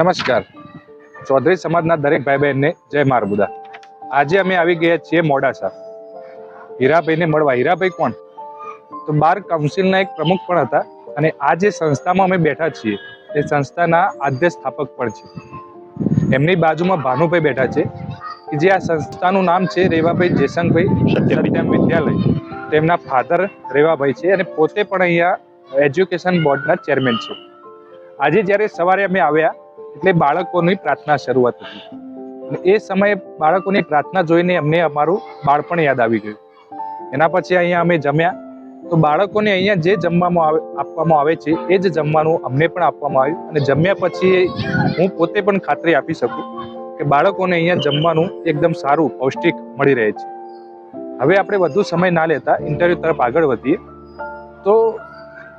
નમસ્કાર. ચૌધરી સમાજના દરેક ભાઈ બહેનને જય મારબુદા. આજે અમે આવી ગયા છીએ મોડાસા હીરાભાઈને મળવા. હીરાભાઈ કોણ? તો બાર કાઉન્સિલના એક પ્રમુખ પણ હતા અને આ જે સંસ્થામાં અમે બેઠા છીએ, એ સંસ્થાના આદ્ય સ્થાપક પણ છે. એમની બાજુમાં ભાનુભાઈ બેઠા છે, કે જે આ સંસ્થાનું નામ છે રેવાભાઈ જયસંગભાઈ સત્યમ વિદ્યાલય. તેમના ફાધર રેવાભાઈ છે અને પોતે પણ અહીંયા એજ્યુકેશન બોર્ડના ચેરમેન છે. આજે જ્યારે સવારે અમે આવ્યા એટલે બાળકોની પ્રાર્થના શરૂઆત હતી. એ સમયે બાળકોની પ્રાર્થના જોઈને અમને અમારું બાળપણ યાદ આવી ગયું. એના પછી અહીંયા અમે જમ્યા. તો બાળકોને અહીંયા જે જમવામાં આવે, આપવામાં આવે છે, એ જ જમવાનું અમને પણ આપવામાં આવ્યું. અને જમ્યા પછી હું પોતે પણ ખાતરી આપી શકું કે બાળકોને અહીંયા જમવાનું એકદમ સારું, પૌષ્ટિક મળી રહે છે. હવે આપણે વધુ સમય ના લેતા ઇન્ટરવ્યૂ તરફ આગળ વધીએ. તો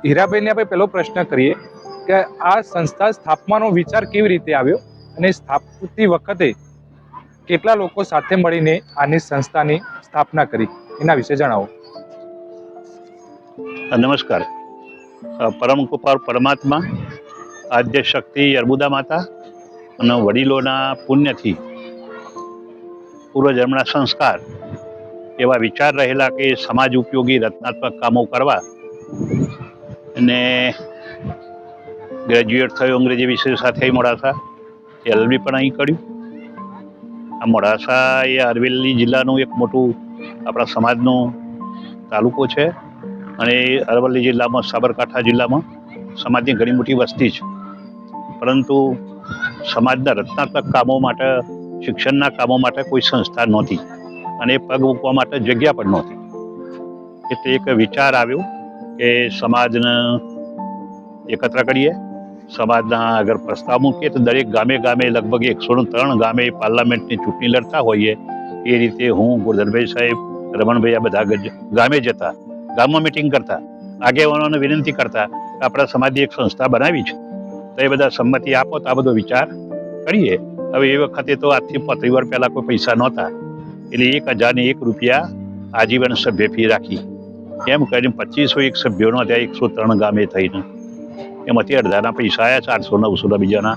હીરાભાઈને આપણે પહેલો પ્રશ્ન કરીએ. કે આ સંસ્થા સ્થાપવાનો વિચાર કેવી રીતે આવ્યો? અને સ્થાપતી વખતે કેટલા લોકો સાથે મળીને આની સંસ્થાની સ્થાપના કરી? એના વિશે જણાવો. નમસ્કાર. પરમ કૃપા પરમાત્મા, આદ્ય શક્તિ અર્બુદા માતા અને વડીલોના પુણ્યથી પૂર્વજન્મના સંસ્કાર એવા વિચાર રહેલા કે સમાજ ઉપયોગી રચનાત્મક કામો કરવા અને ગ્રેજ્યુએટ થયો, અંગ્રેજી વિષય સાથે મોડાસા. એલબી પણ અહીં કર્યું. આ મોડાસા એ અરવલ્લી જિલ્લાનું એક મોટું આપણા સમાજનો તાલુકો છે અને અરવલ્લી જિલ્લામાં, સાબરકાંઠા જિલ્લામાં સમાજની ઘણી મોટી વસ્તી છે. પરંતુ સમાજના રચનાત્મક કામો માટે, શિક્ષણના કામો માટે કોઈ સંસ્થા નહોતી અને પગ મૂકવા માટે જગ્યા પણ નહોતી. એટલે એક વિચાર આવ્યો કે સમાજને એકત્ર કરીએ સમાજના અગર પ્રસ્તાવ મૂકીએ તો દરેક ગામે ગામે લગભગ એકસો ત્રણ ગામે પાર્લામેન્ટની ચૂંટણી લડતા હોઈએ. એ રીતે હું, ગોરધનભાઈ સાહેબ, રમણભાઈ આ બધા ગામે જતા, ગામમાં મિટિંગ કરતા, આગેવાનોને વિનંતી કરતા આપણા સમાજની એક સંસ્થા બનાવી છે. તો એ બધા સંમતિ આપો તો આ બધો વિચાર કરીએ. હવે એ વખતે તો આજથી પત્રી વાર પહેલાં કોઈ પૈસા નહોતા. એટલે એક હજારને એક રૂપિયા આજીવન સભ્ય ફી રાખી. એમ કરીને પચીસો એક સભ્યોનો ત્યાં એકસો ત્રણ ગામે થઈને એમાંથી અડધાના પૈસા આવ્યા ચારસો, નવસોના બીજાના.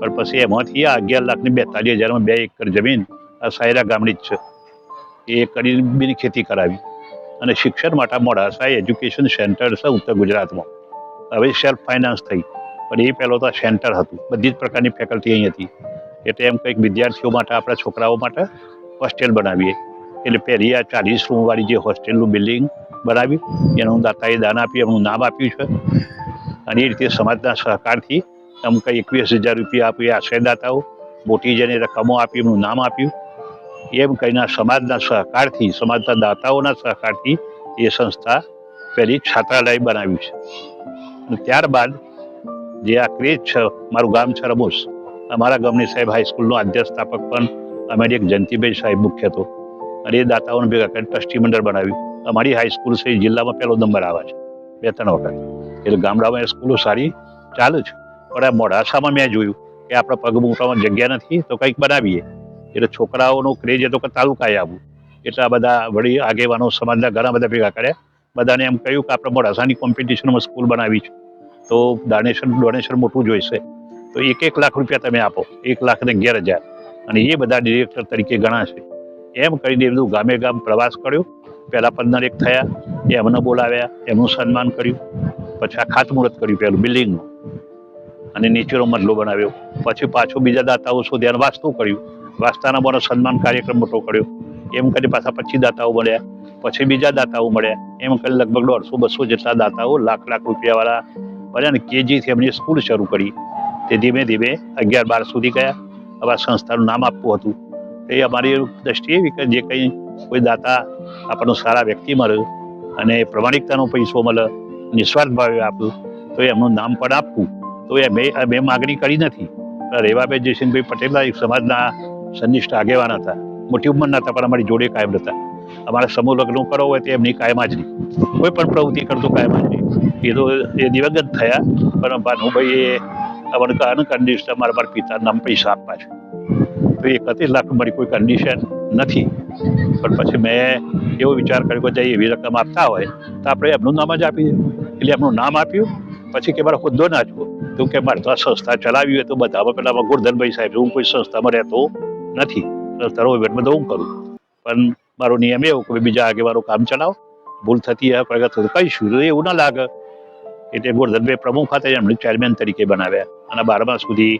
પણ પછી એમાંથી આ અગિયાર લાખની બેતાલીસ હજારમાં બે એકર જમીન આ સાયરા ગામની જ છે. એ કરીને બીની ખેતી કરાવી. અને શિક્ષણ માટે મોડાસા એજ્યુકેશન સેન્ટર છે ઉત્તર ગુજરાતમાં. હવે સેલ્ફ ફાઇનાન્સ થઈ. પણ એ પહેલો તો સેન્ટર હતું. બધી જ પ્રકારની ફેકલ્ટી અહીં હતી. એટલે એમ કંઈક વિદ્યાર્થીઓ માટે, આપણા છોકરાઓ માટે હોસ્ટેલ બનાવીએ. એટલે પહેલી આ ચાલીસ રૂમવાળી જે હોસ્ટેલનું બિલ્ડિંગ બનાવ્યું એનું દાતાએ દાન આપ્યું, એમનું નામ આપ્યું છે. અને એ રીતે સમાજના સહકારથી અમુક એકવીસ હજાર રૂપિયા આપી આશ્રયદાતાઓ મોટી જેને રકમો આપી, એમનું નામ આપ્યું. એમ કહીને સમાજના સહકારથી, સમાજના દાતાઓના સહકારથી એ સંસ્થા પહેલી છાત્રાલય બનાવ્યું છે. અને ત્યારબાદ જે આ ક્રેજ છે, મારું ગામ છે રમોસ અમારા ગામની સાહેબ હાઈસ્કૂલનો આદ્ય સ્થાપક પણ અમારી એક જયંતિભાઈ સાહેબ મુખ્ય હતો. અને એ દાતાઓને ભેગા કરી ટ્રસ્ટી મંડળ બનાવ્યું. અમારી હાઈસ્કૂલ છે જિલ્લામાં પહેલો નંબર આવે છે. બે, ત્રણ વખત. એટલે ગામડામાં સ્કૂલો સારી ચાલુ છે. પણ આ મોડાસામાં મેં જોયું કે આપણા પગ મૂકવામાં જગ્યા નથી, તો કંઈક બનાવીએ. એટલે છોકરાઓનો ક્રેજ હતો કે તાલુકાએ આવવું એટલે આ બધા વળી આગેવાનો સમાજના ઘણા બધા ભેગા કર્યા. બધાને એમ કહ્યું કે આપણે મોડાસાની કોમ્પિટિશનમાં સ્કૂલ બનાવી છે. તો ડોનેશન ડોનેશન મોટું જોઈશે. તો એક એક લાખ રૂપિયા તમે આપો. એક લાખ ને અગિયાર હજાર. અને એ બધા ડિરેક્ટર તરીકે ગણાશે. એમ કરીને બધું ગામે ગામ પ્રવાસ કર્યો. પહેલાં પંદર એક થયા. એમને બોલાવ્યા. એમનું સન્માન કર્યું. પછી આ ખાતમુહૂર્ત કર્યું પહેલું બિલ્ડિંગનું. અને નીચેનો મજલો બનાવ્યો. પછી પાછું બીજા દાતાઓ શોધ્યા વાસ્તુ કર્યું. વાસ્તાના બોનો સન્માન કાર્યક્રમ મોટો કર્યો. એમ કરી પાછા પચીસ દાતાઓ મળ્યા. પછી બીજા દાતાઓ મળ્યા. એમ કરી લગભગ દોઢસો, બસો જેટલા દાતાઓ લાખ લાખ રૂપિયાવાળા મળ્યા અને કેજીથી એમની સ્કૂલ શરૂ કરી. તે ધીમે ધીમે અગિયાર, બાર સુધી ગયા. હવે આ સંસ્થાનું નામ આપવું હતું. એ અમારી દ્રષ્ટિએ એવી કે જે કંઈ કોઈ દાતા આપણને સારા વ્યક્તિ મળે અને પ્રમાણિકતાનો પૈસો મળે નિસ્વાર્થ ભાવે આપ્યું તો એમનું નામ પણ આપવું તો એ મેં મેં માગણી કરી નથી. રેવાબેન જયસિંહભાઈ પટેલના એક સમાજના સંનિષ્ઠ આગેવાન હતા. મોટી ઉંમરના હતા, પણ અમારી જોડે કાયમ હતા અમારા સમૂહ લગ્ન કરો હોય તો એમની કાયમ હાજરી. કોઈ પણ પ્રવૃત્તિ કરતો કાયમ હાજરી. એ તો એ દિવંગત થયા, પણ ભાનુભાઈ એ અમને અનકન્ડિશન મારા મારા પિતાના નામ પૈસા આપવા છે. તો એકત્રીસ લાખ મારી કોઈ કન્ડિશન નથી. પણ પછી મેં એવો વિચાર કર્યો કે એવી રકમ આપતા હોય, તો આપણે એમનું નામ જ આપીએ. એટલે એમનું નામ આપ્યું, પછી કે મારે હોદ્દો ના જુઓ તો કે મારે તો આ સંસ્થા ચલાવી હોય તો બધામાં પહેલાં ગોરધનભાઈ સાહેબ, હું કોઈ સંસ્થામાં રહેતો નથી. સંસ્થાનો ઇવેન્ટમાં તો હું કરું. પણ મારો નિયમ એવો કે બીજા આગેવાનો કામ ચલાવો. ભૂલ થતી હોય, પ્રગત થતું કહીશું તો એવું ના લાગે. એટલે ગોરધનભાઈ પ્રમુખ હતા, એમણે ચેરમેન તરીકે બનાવ્યા. અને બારમા સુધી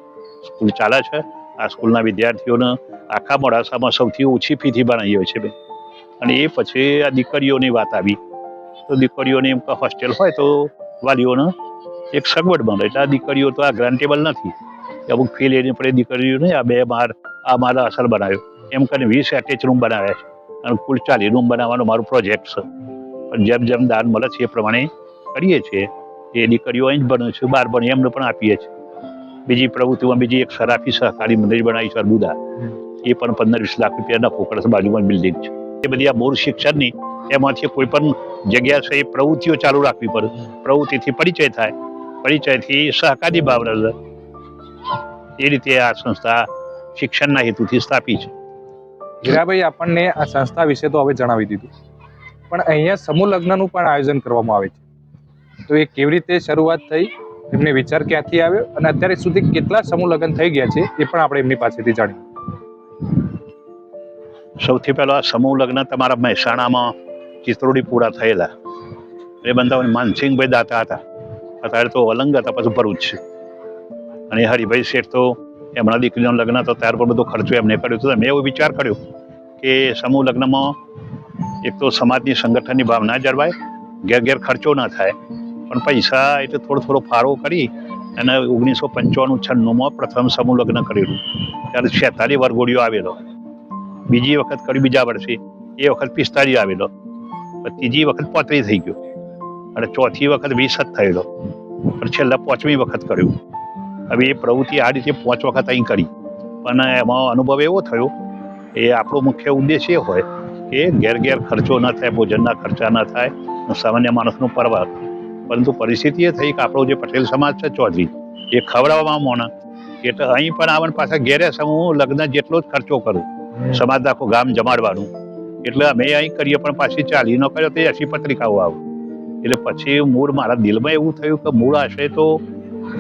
સ્કૂલ ચાલે છે. આ સ્કૂલના વિદ્યાર્થીઓને આખા મોડાસામાં સૌથી ઓછી ફીથી ભણાવી છે બે. અને એ પછી આ દીકરીઓની વાત આવી. તો દીકરીઓને એમ કે હોસ્ટેલ હોય તો વાલીઓને એક સગવડ મળે. એટલે આ દીકરીઓ તો આ ગ્રાન્ટેબલ નથી. અમુક ફી લઈને પડે દીકરીઓને, આ બે માર, આ મારા અસર બનાવ્યો. એમ કરીને વીસ એટેચ રૂમ બનાવ્યા છે. અને કુલ ચાલીસ રૂમ બનાવવાનો મારો પ્રોજેક્ટ છે. પણ જેમ જેમ દાન મળે છે એ પ્રમાણે કરીએ છીએ. એ દીકરીઓ અહીં જ ભણે છે, બહાર ભણે એમને પણ આપીએ છીએ. બીજી પ્રવૃત્તિમાં બીજી એક સરાફી સહકારી મંદિર બનાવી છે અર્બુદા. એ પણ પંદર વીસ લાખ રૂપિયાના ફોકસ બાજુમાં બિલ્ડિંગ છે. એ બધી આ મૂળ શિક્ષણની એમાંથી કોઈ પણ જગ્યા છે એ પ્રવૃત્તિઓ ચાલુ રાખવી પડે. પ્રવૃત્તિથી પરિચય થાય. પરિચયથી સહકારી ભાવના. એ રીતે આ સંસ્થા શિક્ષણના હેતુથી સ્થાપી છે. હીરાભાઈ, આપણને આ સંસ્થા વિશે તો હવે જણાવી દીધું. પણ અહીંયા સમૂહ લગ્નનું પણ આયોજન કરવામાં આવે છે. તો એ કેવી રીતે શરૂઆત થઈ? એમને વિચાર ક્યાંથી આવ્યો અને અત્યારે સુધી કેટલા સમૂહ લગ્ન થઈ ગયા છે એ પણ આપણે એમની પાસેથી જાણીએ. સૌથી પહેલા સમૂહ લગ્ન તમારા મહેસાણામાં ચિત્રોડી પૂરા થયેલા. એ બંધાવન માનસિંહભાઈ દાતા હતા. અત્યારે તો અલંગ હતા, પછી ભરૂચ છે. અને હરિભાઈ શેઠ તો એમના દીકરીનું લગ્ન હતો, ત્યાર પર બધો ખર્ચો એમને કર્યો હતો. મેં એવો વિચાર કર્યો કે સમૂહ લગ્નમાં એક તો સમાજની સંગઠનની ભાવના જળવાય, ઘેર ઘેર ખર્ચો ન થાય. પણ પૈસા એટલે થોડો થોડો ફાળો કરી અને ઓગણીસો પંચાણું છન્નુંમાં પ્રથમ સમૂહ લગ્ન કરેલું ત્યારે છેતાલીસ વરઘોડીઓ આવેલો. બીજી વખત કર્યું બીજા વર્ષે. એ વખત પિસ્તાળીસ આવેલો. ત્રીજી વખત પોત્રીસ થઈ ગયો. અને ચોથી વખત વીસ જ થયેલો. પણ છેલ્લા પાંચમી વખત કર્યું. હવે એ પ્રવૃત્તિ આ રીતે પાંચ વખત અહીં કરી. પણ એમાં અનુભવ એવો થયો એ આપણો મુખ્ય ઉદ્દેશ એ હોય કે ઘેર ઘેર ખર્ચો ન થાય, ભોજનના ખર્ચા ન થાય સામાન્ય માણસનું પરવાર પરંતુ પરિસ્થિતિ એ થઈ કે આપણો જે પટેલ સમાજ છે ચૌધરી એ ખવડાવવામાં મોણા. એટલે અહીં પણ આવન પાછા ઘેરે હું લગ્ન જેટલો જ ખર્ચો કરું. સમાજ આખું ગામ જમાડવાનું. એટલે અમે અહીં કરીએ પણ પાછી ચાલી ન કર્યો તો એસી પત્રિકાઓ આવે. એટલે પછી મૂળ મારા દિલમાં એવું થયું કે મૂળ આશય તો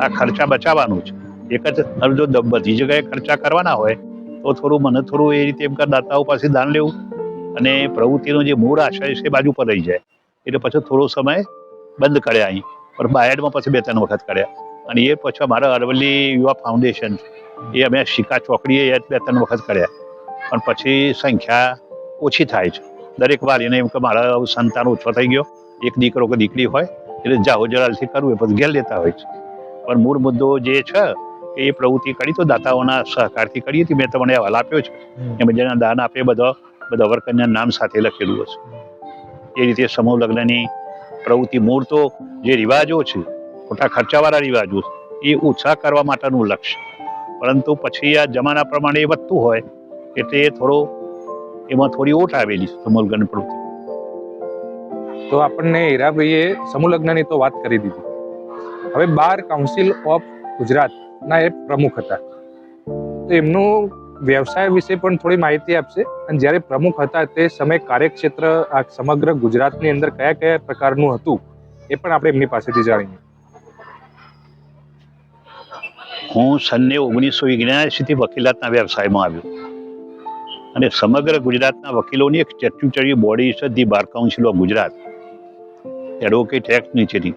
આ ખર્ચા બચાવવાનું છે એક જ જો બધી જગ્યાએ ખર્ચા કરવાના હોય તો થોડું મને થોડું એ રીતે એમ કે દાતાઓ પાસે દાન લેવું. અને પ્રવૃત્તિનો જે મૂળ આશય છે એ બાજુ પર રહી જાય. એટલે પછી થોડો સમય બંધ કર્યા અહીં. પણ બાયડમાં પછી બે ત્રણ વખત કર્યા. અને એ પછી મારા અરવલ્લી યુવા ફાઉન્ડેશન એ અમે શિકા ચોકડીએ એ બે ત્રણ વખત કર્યા. પણ પછી સંખ્યા ઓછી થાય છે. દરેક વાર એને એમ કે મારા સંતાન ઓછો થઈ ગયો. એક દીકરો કે દીકરી હોય એટલે જાહો જલાલથી કરવું એ પછી ઘેર લેતા હોય છે. પણ મૂળ મુદ્દો જે છે એ પ્રવૃત્તિ કરી તો દાતાઓના સહકારથી કરી હતી મેં તમને અહેવાલ આપ્યો છે એમાં જેના દાન આપે બધા બધા વર્કરના નામ સાથે લખેલું હશે. એ રીતે સમૂહ લગ્નની પ્રવૃત્તિ મૂળ તો જે રિવાજો છે, ખોટા ખર્ચાવાળા રિવાજો એ ઓછા કરવા માટેનું લક્ષ્ય. પરંતુ પછી આ જમાના પ્રમાણે એ વધતું હોય, એટલે એ થોડો એમાં થોડી ઓટ આવેલી છે સમૂહ લગ્ન પ્રવૃત્તિ તો આપણને હીરાભાઈએ સમૂહ લગ્નની તો વાત કરી દીધી. હવે બાર કાઉન્સિલ ઓફ ગુજરાતના એ પ્રમુખ હતા. તો એમનું વ્યવસાય વિશે પણ થોડી માહિતી આપશે. અને જ્યારે પ્રમુખ હતા તે સમયે કાર્યક્ષેત્ર, આ સમગ્ર ગુજરાતની અંદર કયા કયા પ્રકારનું હતું, એ પણ આપણે એમની પાસેથી જાણીએ. હું સન્ને ઓગણીસો ઓગણ્યાસીથી વકીલાતના વ્યવસાયમાં આવ્યો. અને સમગ્ર ગુજરાતના વકીલોની એક સ્ટેચ્યુટરી બોડી છે the bar council of Gujarat. Advocate act નીચેની.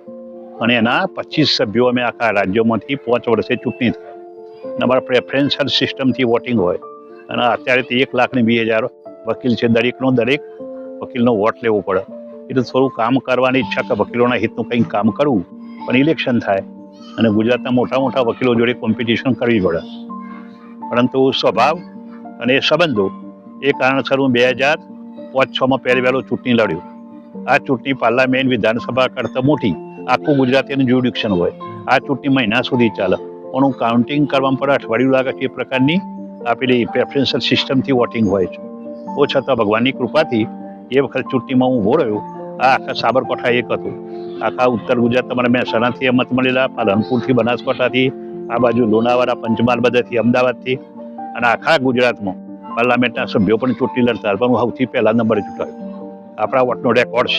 અને એના પચીસ સભ્યો અમે આખા રાજ્યોમાંથી પાંચ વર્ષે ચૂંટણી અને અમારા પ્રેફરન્શિયલ સિસ્ટમથી વોટિંગ હોય. અને અત્યારે તો એક લાખ ને વીસ હજાર વકીલ છે. દરેકનો દરેક વકીલનો વોટ લેવો પડે. એટલે થોડું કામ કરવાની ઈચ્છા કે વકીલોના હિતનું કંઈક કામ કરવું. પણ ઇલેક્શન થાય. અને ગુજરાતના મોટા મોટા વકીલો જોડે કોમ્પિટિશન કરવી પડે. પરંતુ સ્વભાવ અને સંબંધો એ કારણસર હું બે હજાર પાંચ છમાં પહેલી વહેલો ચૂંટણી લડ્યો. આ ચૂંટણી પાર્લામેન્ટ વિધાનસભા કરતાં મોટી. આખું ગુજરાતીનું જ્યુડિક્શન હોય. આ ચૂંટણી મહિના સુધી ચાલે. પણ હું કાઉન્ટિંગ કરવામાં પણ અઠવાડિયું લાગે છે એ પ્રકારની આપેલી પ્રેફરન્શિયલ સિસ્ટમથી વોટિંગ હોય છે. તો છતાં ભગવાનની કૃપાથી એ વખત ચૂંટણીમાં હું ઊભો રહ્યો, આ આખા સાબરકાંઠા એક હતું. આખા ઉત્તર ગુજરાત તમારે મહેસાણાથી મત મળેલા, પાલનપુરથી, બનાસકાંઠાથી, આ બાજુ લોનાવાડા, પંચમહાલ બધાથી, અમદાવાદથી અને આખા ગુજરાતમાં પાર્લામેન્ટના સભ્યો પણ ચૂંટણી લડતા. પણ હું સૌથી પહેલા નંબરે ચૂંટાયો. આપણા વોટનો રેકોર્ડ્સ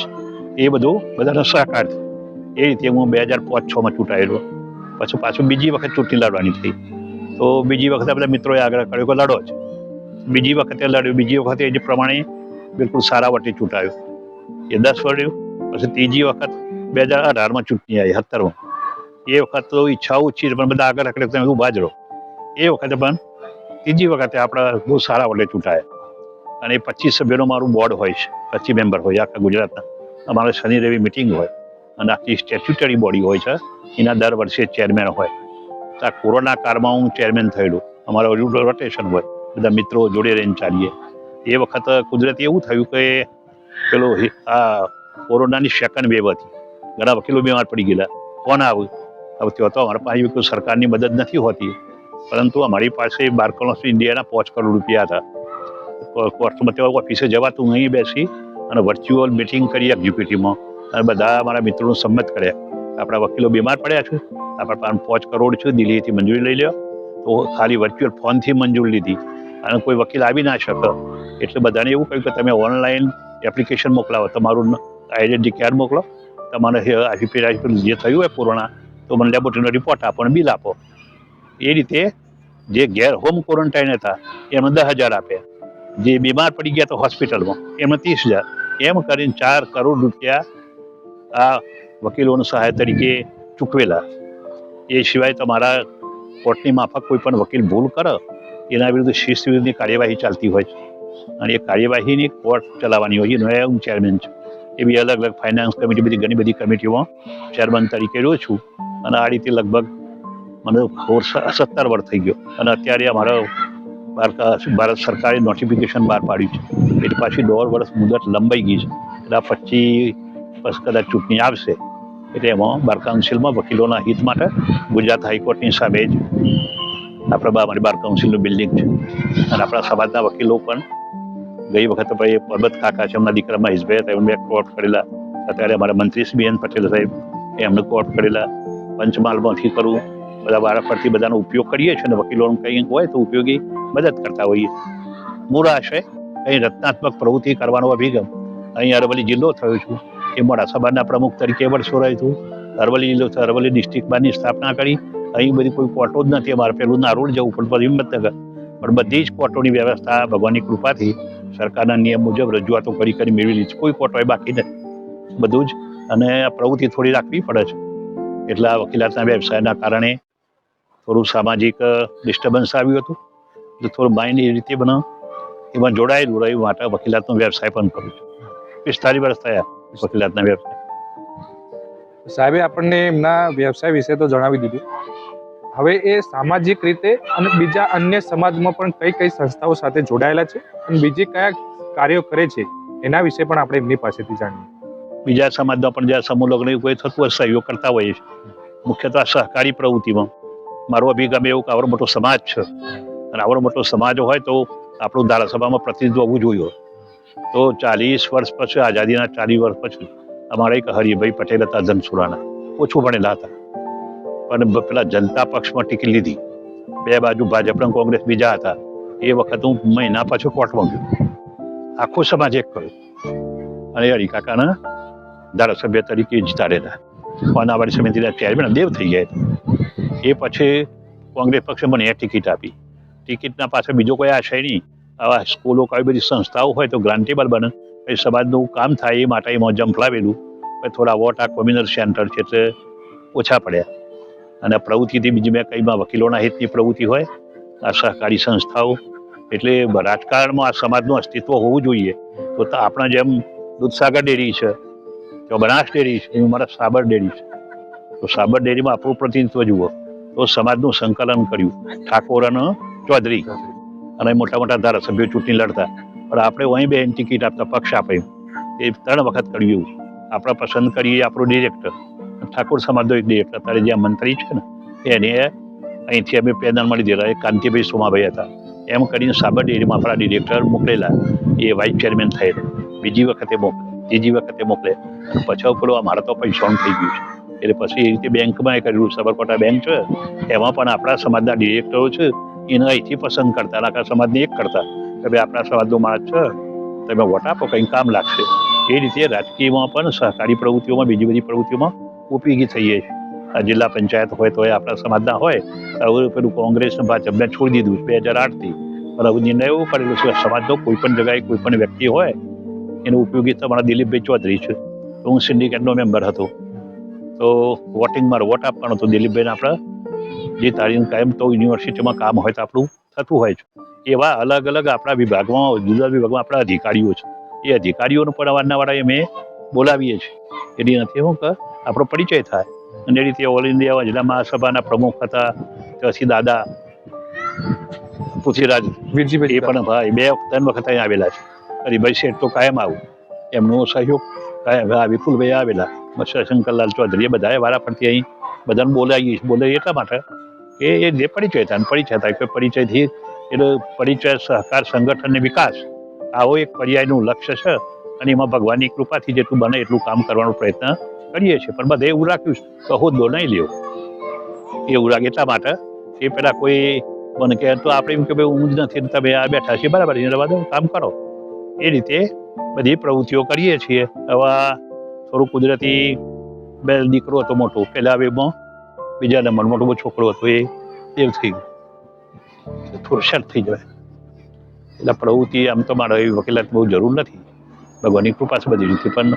એ બધું બધાનો સહકાર એ રીતે હું બે હજાર પાંચ છમાં ચૂંટાયેલો. પછી પાછું બીજી વખત ચૂંટણી લડવાની થઈ. તો બીજી વખતે બધા મિત્રોએ આગ્રહ કર્યો કે લડો જ. બીજી વખતે લડ્યો, બીજી વખતે જ પ્રમાણે બિલકુલ સારા વટે ચૂંટાયો. એ દસ વળ્યું, પછી ત્રીજી વખત બે હજાર અઢારમાં ચૂંટણી આવી, સત્તરમાં. એ વખત તો ઈચ્છા ઓછી પણ બધા આગળ રખડે તમે ઊભા જ રહો. એ વખતે પણ ત્રીજી વખતે આપણા બહુ સારા વડે ચૂંટાયા. અને એ પચીસ સભ્યોનું મારું બોર્ડ હોય છે, પચીસ મેમ્બર હોય આખા ગુજરાતના. અમારે શનિ રવિ મિટિંગ હોય. અને આખી સ્ટેચ્યુટરી બોડી હોય છે, એના દર વર્ષે ચેરમેન હોય. તો આ કોરોના કાળમાં હું ચેરમેન થયેલું. અમારો રોટેશન હોય. બધા મિત્રો જોડે રહીને ચાલીએ. એ વખત કુદરતી એવું થયું કે પેલો આ કોરોનાની સેકન્ડ વેવ હતી. ઘણા વકીલો બીમાર પડી ગયેલા. કોણ આવ્યું? હવે ત્યાં તો અમારા પાસે કોઈ સરકારની મદદ નથી હોતી. પરંતુ અમારી પાસે બાર કરોડ ઇન્ડિયાના પાંચ કરોડ રૂપિયા હતા. કોર્ટમાં તેઓ ઓફિસે જવાતું, અહીં બેસી અને વર્ચ્યુઅલ મિટિંગ કરી એક્ઝિક્યુટિવમાં અને બધા અમારા મિત્રોનું સંમત કર્યા આપણા વકીલો બીમાર પડ્યા છે. આપણા પાસે પાંચ કરોડ છે, દિલ્હીથી મંજૂરી લઈ લ્યો. તો ખાલી વર્ચ્યુઅલ ફોનથી મંજૂરી લીધી. અને કોઈ વકીલ આવી ના શકે. એટલે બધાને એવું કહ્યું કે તમે ઓનલાઈન એપ્લિકેશન મોકલાવો. તમારું આઈડેન્ટિટી કાર્ડ મોકલો. તમારે આઈપી જે થયું હોય કોરોના, તો મને લેબોરેટરીનો રિપોર્ટ આપો અને બિલ આપો. એ રીતે જે ગેર હોમ ક્વોરન્ટાઇન હતા, એમને દસ હજાર આપ્યા જે બીમાર પડી ગયા તો હોસ્પિટલમાં એમને ત્રીસ હજાર. એમ કરીને ચાર કરોડ રૂપિયા આ વકીલોની સહાય તરીકે ચૂકવેલા. એ સિવાય તમારા કોર્ટની માફક કોઈ પણ વકીલ ભૂલ કરે, એના વિરુદ્ધ શિસ્ત વિરુદ્ધની કાર્યવાહી ચાલતી હોય છે. અને એ કાર્યવાહીની કોર્ટ ચલાવવાની હોય છે હું ચેરમેન છું. બી અલગ અલગ ફાઇનાન્સ કમિટી, બધી ઘણી બધી કમિટીઓમાં ચેરમેન તરીકે રહ્યો છું. અને આ રીતે લગભગ મને સોળ સત્તર વર્ષ થઈ ગયો. અને અત્યારે અમારો ભારત સરકારે નોટિફિકેશન બહાર પાડ્યું છે. એટલે પાછી દોઢ વર્ષ મુદત લંબાઈ ગઈ છે. એટલે આ બસ કદાચ ચૂંટણી આવશે, એટલે એમાં બાર કાઉન્સિલમાં વકીલોના હિત માટે ગુજરાત હાઈકોર્ટની સામે જ આપણા અમારી બાર કાઉન્સિલનું બિલ્ડિંગ છે. અને આપણા સમાજના વકીલો પણ ગઈ વખત ભાઈ પરબત કાકા છે, એમના દીકરા હતા, એમને કોર્ટ કરેલા. અત્યારે અમારા મંત્રી શ્રી એન પટેલ સાહેબ એમને કોર્ટ કરેલા. પંચમહાલમાંથી કરું, બધા વારા ફરતી બધાનો ઉપયોગ કરીએ છીએ અને વકીલોનું કંઈ હોય તો ઉપયોગી મદદ કરતા હોઈએ. મૂળ આશય કંઈ રચનાત્મક પ્રવૃત્તિ કરવાનો અભિગમ. અહીં અરવલ્લી જિલ્લો થયો છું. એ મોડાસાબાના પ્રમુખ તરીકે વર્ષો રહ્યું હતું અરવલ્લી જિલ્લો અરવલ્લી ડિસ્ટ્રિક્ટમાંની સ્થાપના કરી. અહીં બધી કોઈ કોર્ટો જ નથી અમારે પેલું નારોડ જવું પણ પછી હિંમતનગર. પણ બધી જ કોર્ટોની વ્યવસ્થા ભગવાનની કૃપાથી સરકારના નિયમ મુજબ રજૂઆતો કરી કરી મેળવેલી છે. કોઈ કોર્ટો બાકી નથી. બધું જ. અને પ્રવૃત્તિ થોડી રાખવી પડે છે. એટલે આ વકીલાતના વ્યવસાયના કારણે થોડું સામાજિક ડિસ્ટર્બન્સ આવ્યું હતું. એટલે થોડું માઇન્ડ એ રીતે બનાવ. એમાં જોડાયેલું રહ્યું. માટે વકીલાતનો વ્યવસાય પણ કરું છું. પિસ્તાલીસ વર્ષ થયા. વકીલાતના વ્યવસાય. સાહેબે આપણને એમના વ્યવસાય વિશે તો જણાવી દીધું. હવે એ સામાજિક રીતે અને બીજા અન્ય સમાજમાં પણ કઈ કઈ સંસ્થાઓ સાથે જોડાયેલા છે અને બીજી કયા કાર્યો કરે છે એના વિશે પણ આપણે એમની પાસેથી જાણીએ. બીજા સમાજમાં પણ જ્યાં સમૂહ લગ્ન કોઈ થતું હોય સહયોગ કરતા હોઈએ છીએ. મુખ્યત્વે સહકારી પ્રવૃત્તિમાં. મારો અભિગમ એવું કે આવડો મોટો સમાજ છે. અને આવડો મોટો સમાજ હોય તો આપણું ધારાસભામાં પ્રતિનિધિત્વ હોવું જોઈએ. તો ચાલીસ વર્ષ પછી, આઝાદીના ચાલીસ વર્ષ પછી અમારા એક હરિભાઈ પટેલ હતા ધનસુરાના ઓછું ભણેલા હતા. પણ પેલા જનતા પક્ષમાં ટિકિટ લીધી. બે બાજુ ભાજપ અને કોંગ્રેસ બીજા હતા. એ વખત હું મહિના પાછું કોર્ટમાં ગયો. આખો સમાજ એક કર્યો. અને હરિકાકાના ધારાસભ્ય તરીકે જીતાડેલા અનાવાડી સમિતિના ચેરમેન દેવ થઈ ગયા એ પછી કોંગ્રેસ પક્ષે મને એ ટિકિટ આપી. ટિકિટના પાછળ બીજો કોઈ આશય નહીં. આવા સ્કૂલો કઈ બધી સંસ્થાઓ હોય તો ગ્રાન્ટેબલ બને. એ સમાજનું કામ થાય એ માટે એમાં જંપલાવેલું થોડા વોટ આ કોમ્યુનલ સેન્ટર છે એટલે ઓછા પડ્યા. અને પ્રવૃત્તિથી બીજી મેં કંઈમાં વકીલોના હિતની પ્રવૃત્તિ હોય, આ સહકારી સંસ્થાઓ, એટલે રાજકારણમાં આ સમાજનું અસ્તિત્વ હોવું જોઈએ. તો આપણા જેમ દૂધસાગર ડેરી છે, તો બનાસ ડેરી છે એમાં મારા સાબર ડેરી છે. તો સાબર ડેરીમાં આપણું પ્રતિનિધિત્વ જુઓ. તો સમાજનું સંકલન કર્યું. ઠાકોર અને ચૌધરી. અને મોટા મોટા ધારાસભ્યો ચૂંટણી લડતા. પણ આપણે અહીં બે ટિકિટ આપતા પક્ષ આપ્યું. એ ત્રણ વખત કર્યું આપણા પસંદ કરીએ આપણું ડિરેક્ટર ઠાકોર સમાજનો એક ડિરેક્ટર અત્યારે જ્યાં મંત્રી છે ને, એને અહીંથી અમે પેનલ મળી દીધા. એ કાંતિભાઈ સોમાભાઈ હતા. એમ કરીને સાબર ડેરીમાં આપણા ડિરેક્ટર મોકલેલા. એ વાઇસ ચેરમેન થયેલા. બીજી વખતે મોકલે. ત્રીજી વખતે મોકલે. અને પછી પેલો અમારા તો પૈસાનું થઈ ગયું છે. એટલે પછી એ રીતે બેંકમાં એ કર્યું. સાબરકોટા બેંક છે. એમાં પણ આપણા સમાજના ડિરેક્ટરો છે. એને અહીંથી પસંદ કરતા આખા સમાજને એક કરતા કે ભાઈ આપણા સમાજનો માણસ છે, તમે વોટ આપો, કંઈ કામ લાગશે. એ રીતે રાજકીયમાં પણ સહકારી પ્રવૃત્તિઓમાં, બીજી બધી પ્રવૃત્તિઓમાં ઉપયોગી થઈએ છીએ. જિલ્લા પંચાયત હોય તો એ આપણા સમાજના હોય પેલું કોંગ્રેસનું ભાજપને છોડી દીધું બે હજાર આઠથી પણ હવે નિર્ણય એવો કરેલો છે, સમાજનો કોઈ પણ જગ્યાએ કોઈ પણ વ્યક્તિ હોય, એનું ઉપયોગી મારા દિલીપભાઈ ચૌધરી છે. તો હું સિન્ડિકેટનો મેમ્બર હતો. તો વોટિંગમાં વોટ આપવાનો તો દિલીપભાઈને આપણે જે તારીખ કાયમ તો યુનિવર્સિટીમાં કામ હોય તો આપણું થતું હોય છે. એવા અલગ અલગ આપણા વિભાગમાં જુદા વિભાગમાં આપણા અધિકારીઓ છે. એ અધિકારીઓનું પણ અવારનવાર અમે બોલાવીએ છીએ. એની નથી શું કે આપણો પરિચય થાય. અને એ રીતે ઓલ ઇન્ડિયા જિલ્લા મહાસભાના પ્રમુખ હતા ત્યાંથી દાદા પૃથ્વીરાજ વીરજીભાઈ એ પણ ભાઈ બે ત્રણ વખત અહીં આવેલા છે. હરિભાઈ શેઠ તો કાયમ આવું. એમનો સહયોગ કાયમ આ વિપુલભાઈ આવેલા. મચ્છર શંકરલાલ ચૌધરી એ બધાએ વારા પરથી અહીં બધાને બોલાવીએ બોલાવીએ એટલા માટે કે એ જે પરિચય થાય પરિચય થાય કે પરિચયથી એટલે પરિચય સહકાર સંગઠન અને વિકાસ, આવો એક પર્યાયનું લક્ષ્ય છે અને એમાં ભગવાનની કૃપાથી જેટલું બને એટલું કામ કરવાનો પ્રયત્ન કરીએ છીએ. પણ બધે એવું રાખ્યું છે કે હોદ્દો નહીં લ્યો. એવું લાગે એટલા માટે, એ પેલા કોઈ મને કહે, તો આપણે એમ કે ભાઈ હું નથી તમે આ બેઠા છીએ, બરાબર છે, રવા કામ કરો. એ રીતે બધી પ્રવૃત્તિઓ કરીએ છીએ. હવે આ થોડું કુદરતી, બે દીકરો હતો મોટો, પહેલા હવે એમાં બીજા નંબર મોટો બહુ છોકરો હતો એ, એવું થઈ ગયું થોડું સેટ થઈ જવાય. એટલે પ્રવૃત્તિ આમ તો મારો એવી વકીલાત બહુ જરૂર નથી. ભગવાનની કૃપા છે બધી રીતે, પણ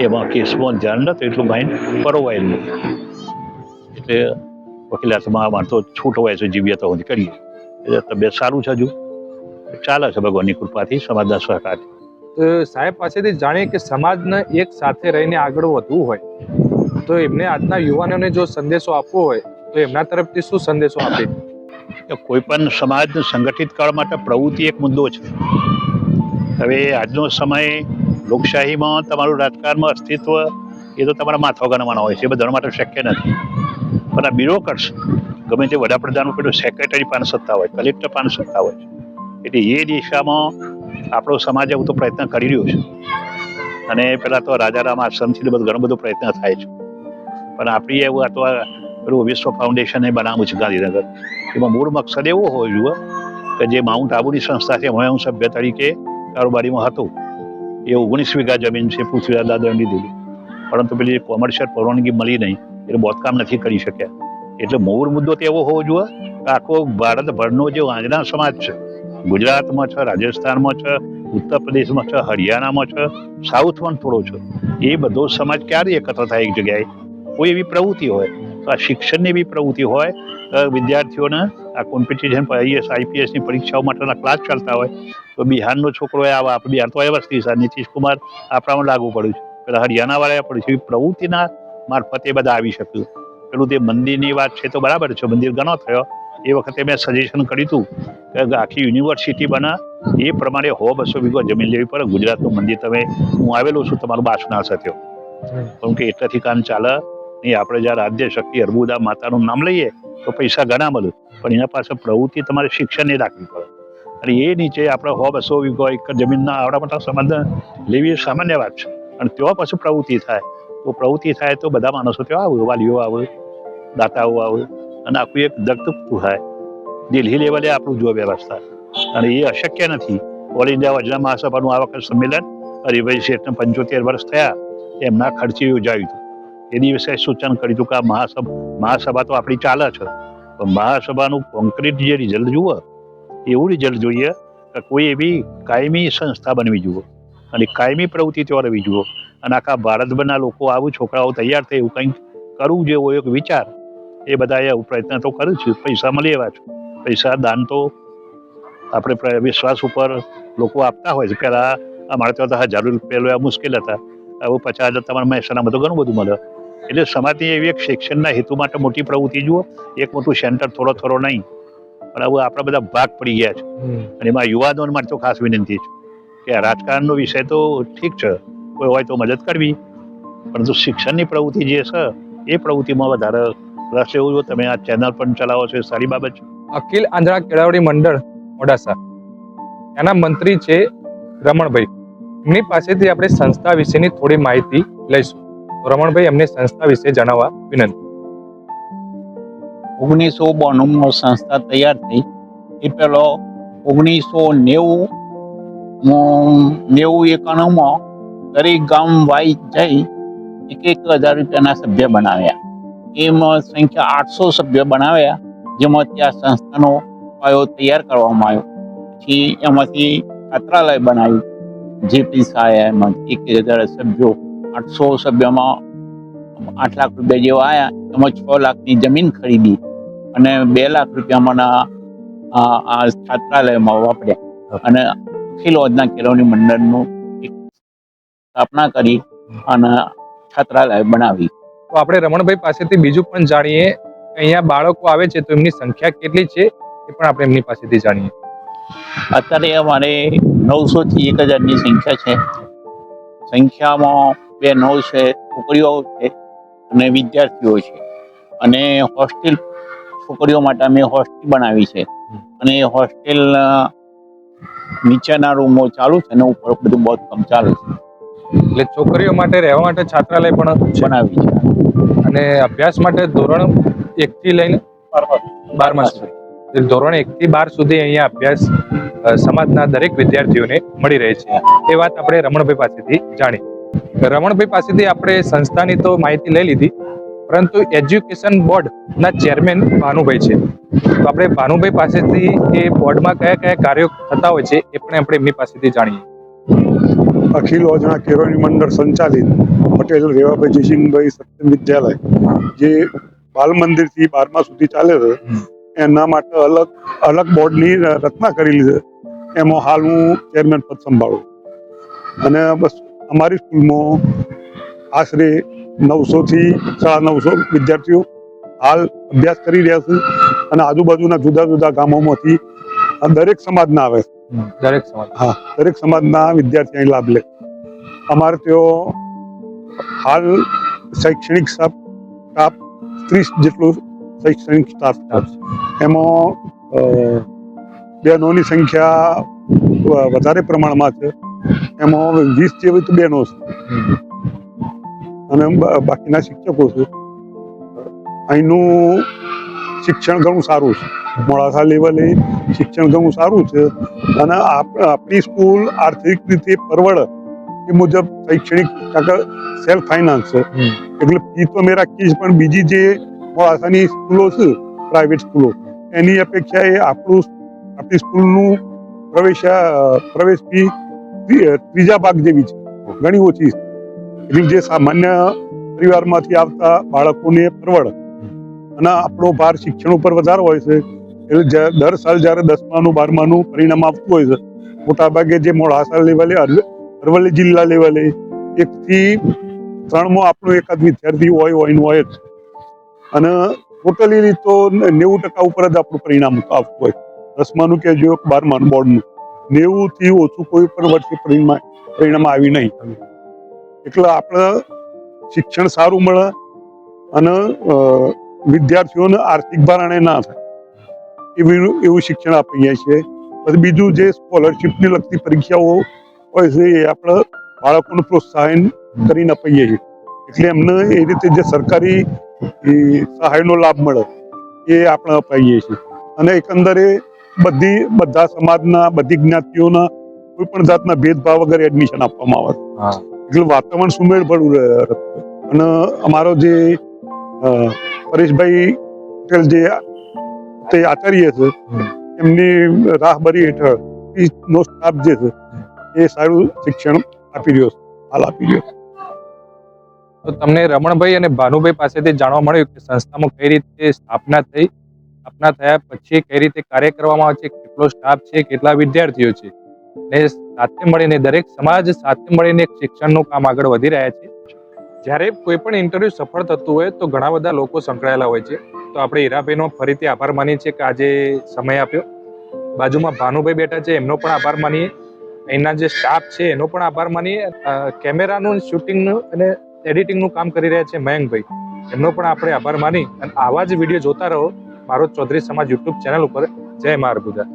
એમાં કેસમાં ધ્યાન નતું એટલું માઇન્ડ પરોવાયેલું એટલે વકીલાતમાં અમારે તો છૂટ હોય છે, જીવ્યતા સુધી કરીએ. એટલે તબિયત સારું છે હજુ. ચાલે છે ભગવાનની કૃપાથી, સમાજના સહકારથી. સાહેબ પાસેથી જાણીએ કે સમાજને એક સાથે રહીને આગળ વધવું હોય. તો એમને આજના યુવાનોને જો સંદેશો આપવો હોય, તો એમના તરફથી શું સંદેશો આપે? કોઈ પણ સમાજને સંગઠિત કરવા માટે પ્રવૃત્તિ એક મુદ્દો છે. હવે આજનો સમય લોકશાહીમાં તમારું રાજકારણમાં અસ્તિત્વ, એ તો તમારા માથા ગણવાના હોય છે, એ બધા માટે શક્ય નથી. પણ આ બ્યુરોક્રટ્સ ગમે તે વડાપ્રધાન પેલું સેક્રેટરી પાન સત્તા હોય કલેક્ટર પાન સત્તા હોય એટલે એ દિશામાં આપણો સમાજ એવું તો પ્રયત્ન કરી રહ્યો છે. અને પેલા તો રાજારામ આશ્રમથી બધું ઘણો બધો પ્રયત્ન થાય છે. પણ આપણી એવું અથવા પેલું વિશ્વ ફાઉન્ડેશન એ બનાવવું છે ગાંધીનગર. એમાં મૂળ મકસદ એવો હોવો જોઈએ કે જે માઉન્ટ આબુની સંસ્થા છે હું સભ્ય તરીકે કારોબારીમાં હતો. એ ઓગણીસ વીઘા જમીન છે, પૃથ્વીરાજ દાદાએ લીધેલી. પરંતુ પેલી કોમર્શિયલ પરવાનગી મળી નહીં, એટલે બોધકામ નથી કરી શક્યા. એટલે મૂળ મુદ્દો તો એવો હોવો જોઈએ કે આખો ભારતભરનો જે વાંજના સમાજ છે, ગુજરાતમાં છે, રાજસ્થાનમાં છે ઉત્તર પ્રદેશમાં છે, હરિયાણામાં છે, સાઉથમાં થોડો છે, એ બધો સમાજ ક્યારે એકત્ર થાય એક જગ્યાએ? કોઈ એવી પ્રવૃત્તિ હોય. તો આ શિક્ષણની એવી પ્રવૃત્તિ હોય વિદ્યાર્થીઓને આ કોમ્પિટિશન આઈએસ આઈપીએસની પરીક્ષાઓ માટેના ક્લાસ ચાલતા હોય તો બિહારનો છોકરો આવા આપણે બિહાર તો વસ્તી છે નીતિશ કુમાર આપણામાં લાગુ પડ્યું છે. પેલા હરિયાણાવાળા પડ્યું છે. એવી પ્રવૃત્તિના મારફતે બધા આવી શક્યું. પેલું તે મંદિરની વાત છે તો બરાબર છે. મંદિર ઘણો થયો. એ વખતે મેં સજેશન કર્યું હતું કે આખી યુનિવર્સિટી બના. એ પ્રમાણે હો બસો વીઘો જમીન લેવી પડે. ગુજરાતનું મંદિર તમે હું આવેલો છું તમારું બાસના સત્યો કારણ કે એટલાથી કામ ચાલે. નહીં આપણે જ્યારે આદ્ય શક્તિ અર્બુદા માતાનું નામ લઈએ, તો પૈસા ઘણા મળે. પણ એના પાસે પ્રવૃત્તિ તમારે શિક્ષણની રાખવી પડે. અને એ નીચે આપણે હો બસો વીઘો એક જમીનના આવડા મોટા સંબંધ લેવી સામાન્ય વાત છે. અને ત્યાં પછી પ્રવૃત્તિ થાય. તો પ્રવૃત્તિ થાય તો બધા માણસો ત્યાં આવે, વાલીઓ આવે, દાતાઓ આવે, અને આખું એક દગતું થાય. દિલ્હી લેવલે આપણું જો વ્યવસ્થા. અને એ અશક્ય નથી. ઓલ ઇન્ડિયા વજના મહાસભાનું આ વખત સંમેલન હરિભાઈ શેઠને પંચોતેર વર્ષ થયા, એમના ખર્ચે યોજાયું હતું. એ દિવસે સૂચન કર્યું હતું કે આ મહાસભા મહાસભા તો આપણી ચાલે છે. પણ મહાસભાનું કોન્ક્રીટ જે રિઝલ્ટ જુઓ, એવું રિઝલ્ટ જોઈએ કે કોઈ એવી કાયમી સંસ્થા બનવી જુઓ. અને કાયમી પ્રવૃત્તિ ત્યાં રહેવી જુઓ. અને આખા ભારતભરના લોકો, આવું છોકરાઓ તૈયાર થાય એવું કંઈક કરવું જેવો એક વિચાર, એ બધાએ પ્રયત્ન તો કર્યું છે. પૈસા મળી એવા છે. પૈસા, દાન તો આપણે વિશ્વાસ ઉપર લોકો આપતા હોય છે પહેલાં અમારે તો હજાર રૂપિયા પેલો મુશ્કેલ હતા. હવે પચાસ હજાર તમારા મહેસાણામાં તો ઘણું બધું મળે. એટલે સમાજની એવી એક શિક્ષણના હેતુ માટે મોટી પ્રવૃત્તિ જુઓ. એક મોટું સેન્ટર થોડો થોડો નહીં. પણ હવે આપણા બધા ભાગ પડી ગયા છે. અને એમાં યુવાનોને માટે તો ખાસ વિનંતી છે કે રાજકારણનો વિષય તો ઠીક છે. કોઈ હોય તો મદદ કરવી. પરંતુ શિક્ષણની પ્રવૃત્તિ જે છે એ પ્રવૃત્તિમાં વધારે રસ એવું જો તમે આ ચેનલ પણ ચલાવો છો સારી બાબત છે. અખિલ આંધ્રા કેળવણી મંડળ મોડાસા એના મંત્રી છે રમણભાઈ. એમની પાસેથી આપણે સંસ્થા વિશેની થોડી માહિતી લઈશું. રમણભાઈ અમને સંસ્થા વિશે જણાવવા વિનંતી. ઓગણીસો બોણુંમાં સંસ્થા તૈયાર થઈ. એ પેલો ઓગણીસો નેવું નેવું એકાણુંમાં દરેક ગામ વાઈ જઈ એક એક હજાર રૂપિયાના સભ્ય બનાવ્યા. એમાં સંખ્યા આઠસો સભ્ય બનાવ્યા, જેમાં ત્યાં સંસ્થાનો પાયો તૈયાર કરવામાં આવ્યો. પછી એમાંથી છાત્રાલય બનાવ્યું. જે પૈસા આવ્યા એમાં એક હજાર સભ્યો આઠસો સભ્યોમાં આઠ લાખ રૂપિયા જેવા આવ્યા એમાં છ લાખની જમીન ખરીદી અને બે લાખ રૂપિયામાંના આ આ છાત્રાલયમાં વાપર્યા. અને અખિલ યોજના કેળવણી મંડળનું એક સ્થાપના કરી અને છાત્રાલય બનાવી. તો આપણે રમણભાઈ પાસેથી બીજું પણ જાણીએ અહીંયા બાળકો આવે છે તો એમની સંખ્યા કેટલી છે એ પણ આપણે એમની પાસેથી જાણીએ. અત્યારે અમારે નવસો થી એક હજારની સંખ્યા છે. સંખ્યામાં બે નવ છે છોકરીઓ છે અને વિદ્યાર્થીઓ છે. અને હોસ્ટેલ છોકરીઓ માટે અમે હોસ્ટેલ બનાવી છે. અને એ હોસ્ટેલ નીચેના રૂમો ચાલુ છે અને ઉપર બધું બહુ કામ ચાલુ છે. એટલે છોકરીઓ માટે રહેવા માટે છાત્રાલય પણ બનાવી છે. અને અભ્યાસ માટે ધોરણ એક થી લઈને બારમા સુધી. ધોરણ એક થી બાર સુધી અહીંયા અભ્યાસ સમાજના દરેક વિદ્યાર્થીઓને મળી રહે છે. એ વાત આપણે રમણભાઈ પાસેથી જાણી રમણભાઈ પાસેથી આપણે સંસ્થાની તો માહિતી લઈ લીધી, પરંતુ એજ્યુકેશન બોર્ડના ચેરમેન ભાનુભાઈ છે. તો આપણે ભાનુભાઈ પાસેથી એ બોર્ડમાં કયા કયા કાર્યો થતા હોય છે એ પણ આપણે એમની પાસેથી જાણીએ. અખિલ યોજના કેરોની મંડળ સંચાલિત પટેલ રેવાભાઈ જયસિંહભાઈ સત્યમ વિદ્યાલય, જે બાલ મંદિરથી બારમા સુધી ચાલે છે, એના માટે અલગ અલગ બોર્ડની રચના કરેલી છે. એમાં હાલ હું ચેરમેન પદ સંભાળું અને બસ અમારી સ્કૂલમાં આશરે નવસોથી સાડા નવસો વિદ્યાર્થીઓ હાલ અભ્યાસ કરી રહ્યા છે અને આજુબાજુના જુદા જુદા ગામોમાંથી દરેક સમાજના આવે છે. દરેક સમાજ. હા દરેક સમાજના વિદ્યાર્થી અહીં લાભ લે. અમારે તેઓ હાલ શૈક્ષણિક સ્ટાફ ત્રીસ જેટલું શૈક્ષણિક સ્ટાફ એમાં બહેનોની સંખ્યા વધારે પ્રમાણમાં છે. એમાં વીસ જેવી તો બહેનો છે. અને બાકીના શિક્ષકો છે. અહીંનું શિક્ષણ ઘણું સારું છે. મોડાસા લેવલે શિક્ષણ ઘણું સારું છે. અને આપ- આપણી સ્કૂલ આર્થિક રીતે પરવડે એ મુજબ શૈક્ષણિક સેલ્ફ ફાઇનાન્સ છે. એટલે ફી તો મેં રાખી પણ બીજી જે મોડાસાની સ્કૂલો છે પ્રાઇવેટ સ્કૂલો એની અપેક્ષા એ આપણું આપણી સ્કૂલનું પ્રવેશ પ્રવેશ ફી ત્રીજા ભાગ જેવી છે. ઘણી ઓછી એટલે જે સામાન્ય પરિવારમાંથી આવતા બાળકોને પરવડ. અને આપણો ભાર શિક્ષણ ઉપર વધારે હોય છે. એટલે દર સાલ જ્યારે દસમાનું બારમાનું પરિણામ આવતું હોય છે મોટાભાગે જે મોડાસા લેવલે અરવલ્લી જિલ્લા લેવલે એકથી ત્રણમાં આપણો એકાદ વિદ્યાર્થી હોય હોય હોય જ. અને ટોટલી તો નેવું ટકા ઉપર જ આપણું પરિણામ આવતું હોય. દસમાનું કે જો બારમાનું બોર્ડનું. નેવું થી ઓછું કોઈ પણ વર્ષે પરિણામ પરિણામ આવી નહીં. એટલે આપણે શિક્ષણ સારું મળે અને વિદ્યાર્થીઓને આર્થિક ભારણે ના થાય. એવું એવું શિક્ષણ આપીએ છીએ. પછી બીજું જે સ્કોલરશિપને લગતી પરીક્ષાઓ હોય છે, એ આપણે બાળકોને પ્રોત્સાહન કરીને અપાઈએ છીએ. એટલે એમને એ રીતે જે સરકારી સહાયનો લાભ મળે, એ આપણે અપાઈએ છીએ. અને એકંદરે બધી બધા સમાજના બધી જ્ઞાતિઓના કોઈ પણ જાતના ભેદભાવ વગર એડમિશન આપવામાં આવે. એટલે વાતાવરણ સુમેળ ભરું અને અમારો જે પરેશભાઈ પટેલ જે તે આચાર્ય છે. એમની રાહબરી હેઠળ નો સ્ટાફ જે છે એ સારું શિક્ષણ આપી રહ્યો છે હાલ આપી રહ્યો છે. તો તમને રમણભાઈ અને ભાનુભાઈ પાસેથી જાણવા મળ્યું કે સંસ્થામાં કઈ રીતે સ્થાપના થઈ? સ્થાપના થયા પછી કઈ રીતે કાર્ય કરવામાં આવે છે, કેટલો સ્ટાફ છે, કેટલા વિદ્યાર્થીઓ છે. ને સાથે મળીને દરેક સમાજ સાથે મળીને શિક્ષણનું કામ આગળ વધી રહ્યા છે. જ્યારે કોઈ પણ ઇન્ટરવ્યુ સફળ થતું હોય તો ઘણા બધા લોકો સંકળાયેલા હોય છે. તો આપણે હીરાભાઈનો ફરીથી આભાર માનીએ છીએ કે આજે સમય આપ્યો. બાજુમાં ભાનુભાઈ બેઠા છે, એમનો પણ આભાર માનીએ. અહીંના જે સ્ટાફ છે, એનો પણ આભાર માનીએ. કેમેરાનું, શૂટિંગનું અને એડિટિંગનું કામ કરી રહ્યા છે મયંકભાઈ. એમનો પણ આપણે આભાર માની અને આવા જ વીડિયો જોતા રહો. મારો ચૌધરી સમાજ યુટ્યુબ ચેનલ ઉપર જય માર અર્બુદા